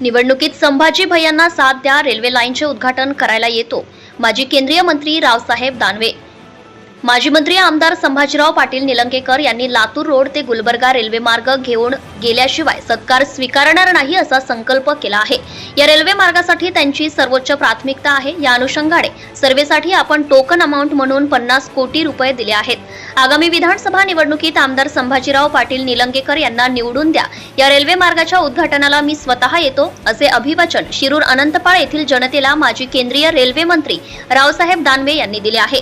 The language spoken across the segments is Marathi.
निवडणुकीत संभाजी भैयांना साथ द्या रेल्वे लाईनचे उद्घाटन करायला येतो. माजी केंद्रीय मंत्री रावसाहेब दानवे माजी मंत्री आमदार संभाजीराव पाटील निलंगेकर यांनी लातूर रोड ते गुलबर्गा रेल्वे मार्ग घेऊन गेल्याशिवाय सत्कार स्वीकारणार नाही असा संकल्प केला आहे. या रेल्वे मार्गासाठी त्यांची सर्वोच्च प्राथमिकता आहे. या अनुषंगाने सर्वेसाठी आपण टोकन अमाऊंट म्हणून पन्नास कोटी रुपये दिले आहेत. आगामी विधानसभा निवडणुकीत आमदार संभाजीराव पाटील निलंगेकर यांना निवडून द्या. या रेल्वे मार्गाच्या उद्घाटनाला मी स्वतः येतो असे अभिवाचन शिरूर अनंतपाळ येथील जनतेला माजी केंद्रीय रेल्वे मंत्री रावसाहेब दानवे यांनी दिले आहे.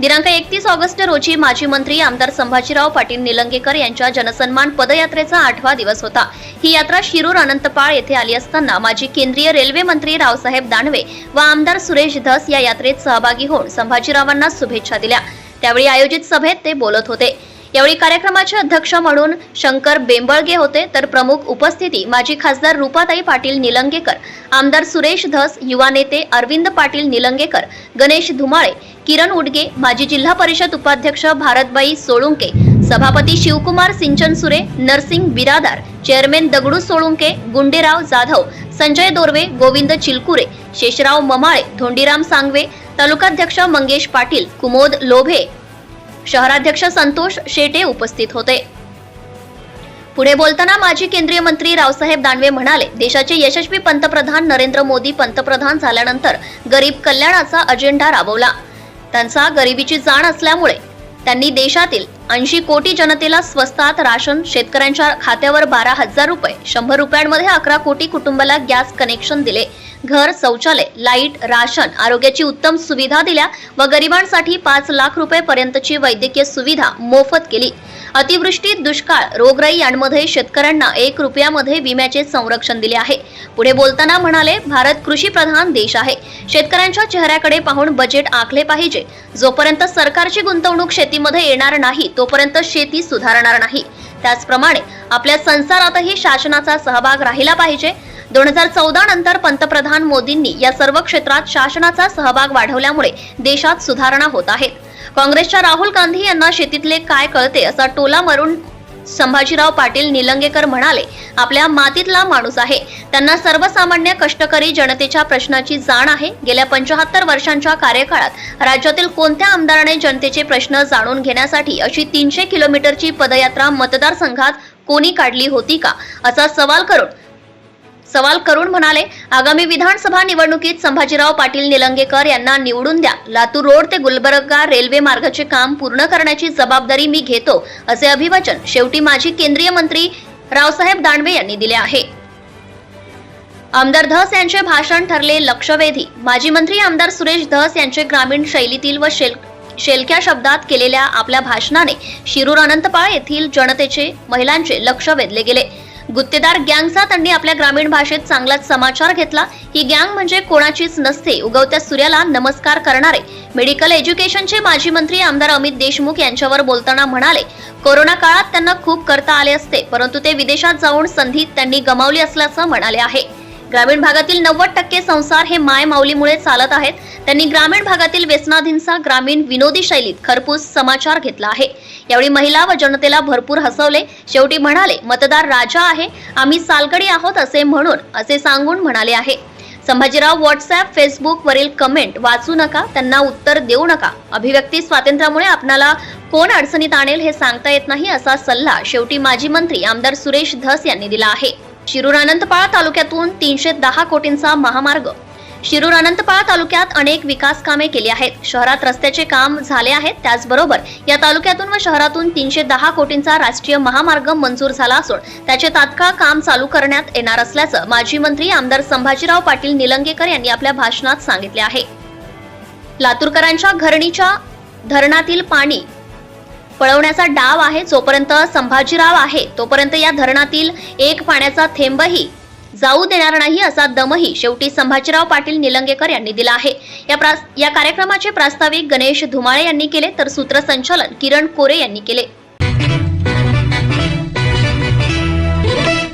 दिनांक एकतीस ऑगस्ट रोजी माजी मंत्री आमदार संभाजीराव पाटील निलंगेकर यांच्या जनसन्मान पदयात्रेचा आठवा दिवस होता. ही यात्रा शिरूर अनंतपाळ येथे आली असताना माजी केंद्रीय रेल्वे मंत्री रावसाहेब दानवे व आमदार सुरेश धस या यात्रेत सहभागी होऊन संभाजीरावांना शुभेच्छा दिल्या. त्यावेळी आयोजित सभेत ते बोलत होते. यावेळी कार्यक्रमाचे अध्यक्ष म्हणून शंकर बेंबळगे होते तर प्रमुख उपस्थिती माजी खासदार रुपाताई पाटील निलंगेकर आमदार सुरेश धस युवा नेते अरविंद पाटील निलंगेकर गणेश धुमाळे किरण उडगे माजी जिल्हा परिषद उपाध्यक्ष भारतबाई सोळुंके सभापती शिवकुमार सिंचन सुरे नरसिंग बिरादार चेअरमॅन दगडू सोळुंके गुंडेराव जाधव संजय दोरवे गोविंद चिलकुरे शेषराव ममाळे धोंडीराम सांगवे तालुकाध्यक्ष मंगेश पाटील कुमोद लोभे शहराध्यक्ष संतोष शेटे उपस्थित होते. पुढे बोलताना माजी केंद्रीय मंत्री रावसाहेब दानवे म्हणाले देशाचे यशस्वी पंतप्रधान नरेंद्र मोदी पंतप्रधान झाल्यानंतर गरीब कल्याणाचा अजेंडा राबवला. त्यांचा गरिबीची जाण असल्यामुळे त्यांनी देशातील ऐंशी कोटी जनतेला स्वस्तात राशन शेतकऱ्यांच्या खात्यावर बारा हजार रुपये शंभर रुपयांमध्ये अकरा कोटी कुटुंबाला गॅस कनेक्शन दिले. घर शौचालय लाइट राशन आरोग्याची उत्तम सुविधा दिल्या व गरिबांसाठी पाच लाख रुपये पर्यंतची वैद्यकीय सुविधा मोफत केली. अतिवृष्टीत दुष्काळ रोगराई यांमध्ये शेतकऱ्यांना एक रुपयामध्ये विम्याचे संरक्षण दिले आहे. पुढे बोलताना म्हणाले भारत कृषी प्रधान देश आहे. शेतकऱ्यांच्या चेहऱ्याकडे पाहून बजेट आखले पाहिजे. जोपर्यंत सरकारची गुंतवणूक शेतीमध्ये येणार नाही तोपर्यंत शेती सुधारणार नाही. त्याचप्रमाणे आपल्या संसारातही शासनाचा सहभाग राहिला पाहिजे. दोन हजार चौदा नंतर पंतप्रधान मोदींनी या सर्व क्षेत्रात शासनाचा सहभाग वाढवल्यामुळे देशात सुधारणा होत आहेत काँग्रेसच्या राहुल गांधी यांना शेतीतले काय कळते असा टोला मारून संभाजीराव पाटील निलंगेकर म्हणाले आपल्या मातीतला माणूस आहे. त्यांना सर्वसामान्य कष्टकरी जनतेच्या प्रश्नाची जाण आहे. गेल्या पंचाहत्तर वर्षांच्या कार्यकाळात राज्यातील कोणत्या आमदाराने जनतेचे प्रश्न जाणून घेण्यासाठी अशी तीनशे किलोमीटरची पदयात्रा मतदारसंघात कोणी काढली होती का? असा सवाल करून सवाल करून म्हणाले आगामी विधानसभा निवडणुकीत संभाजीराव पाटील निलंगेकर यांना निवडून द्या. लातूर रोड ते गुलबर्गा रेल्वे मार्गाचे काम पूर्ण करण्याची जबाबदारी मी घेतो असे अभिवचन शेवटी माजी केंद्रीय मंत्री रावसाहेब दानवे यांनी दिले आहे. आमदार धस यांचे भाषण ठरले लक्षवेधी. माजी मंत्री आमदार सुरेश धस यांचे ग्रामीण शैलीतील व शेल शेलक्या शब्दात केलेल्या आपल्या भाषणाने शिरूर अनंतपाळ येथील जनतेचे महिलांचे लक्ष वेधले गेले. गुत्तेदार गँगचा त्यांनी आपल्या ग्रामीण भाषेत चांगलाच समाचार घेतला. ही गँग म्हणजे कोणाचीच नसते उगवत्या सूर्याला नमस्कार करणारे. मेडिकल एज्युकेशनचे माजी मंत्री आमदार अमित देशमुख यांच्यावर बोलताना म्हणाले कोरोना काळात त्यांना खूप करता आले असते परंतु ते विदेशात जाऊन संधी त्यांनी गमावली असल्याचं म्हणाले आहे. ग्रामीण भागातील नव्वद टक्के संसार हे माय माऊलीमुळे चालत आहेत. त्यांनी ग्रामीण भागातील व्यसनाधींचा ग्रामीण विनोदी शैलीत खरपूस समाचार घेतला आहे. यावेळी महिला व जनतेला भरपूर हसवले. शेवटी म्हणाले मतदार राजा आहे. आम्ही सालगडी आहोत असे म्हणून असे सांगून म्हणाले आहे. संभाजीराव व्हॉट्सअप फेसबुकवरील कमेंट वाचू नका त्यांना उत्तर देऊ नका. अभिव्यक्ती स्वातंत्र्यामुळे आपणाला कोण अडचणीत आणेल हे सांगता येत नाही असा सल्ला शेवटी माजी मंत्री आमदार सुरेश धस यांनी दिला आहे. शिरूर अनंतपाळ तालुक्यातून तीनशे दहा कोटींचा महामार्ग. शिरूर अनंतपाळ तालुक्यात अनेक विकास कामे केली आहेत. शहरात रस्त्याचे काम झाले आहेत. त्याचबरोबर या तालुक्यातून व शहरातून तीनशे दहा कोटींचा राष्ट्रीय महामार्ग मंजूर झाला असून त्याचे तात्काळ काम चालू करण्यात येणार असल्याचं माजी मंत्री आमदार संभाजीराव पाटील निलंगेकर यांनी आपल्या भाषणात सांगितले आहे. लातूरकरांच्या घरणीच्या धरणातील पाणी पळवण्याचा डाव आहे जोपर्यंत संभाजीराव आहे तोपर्यंत या धरणातील एक पाण्याचा थेंबही जाऊ देणार नाही असा दमही शेवटी संभाजीराव पाटील निलंगेकर यांनी दिला आहे. या प्रास या कार्यक्रमाचे प्रास्ताविक गणेश धुमाळे यांनी केले तर सूत्रसंचालन किरण कोरे यांनी केले.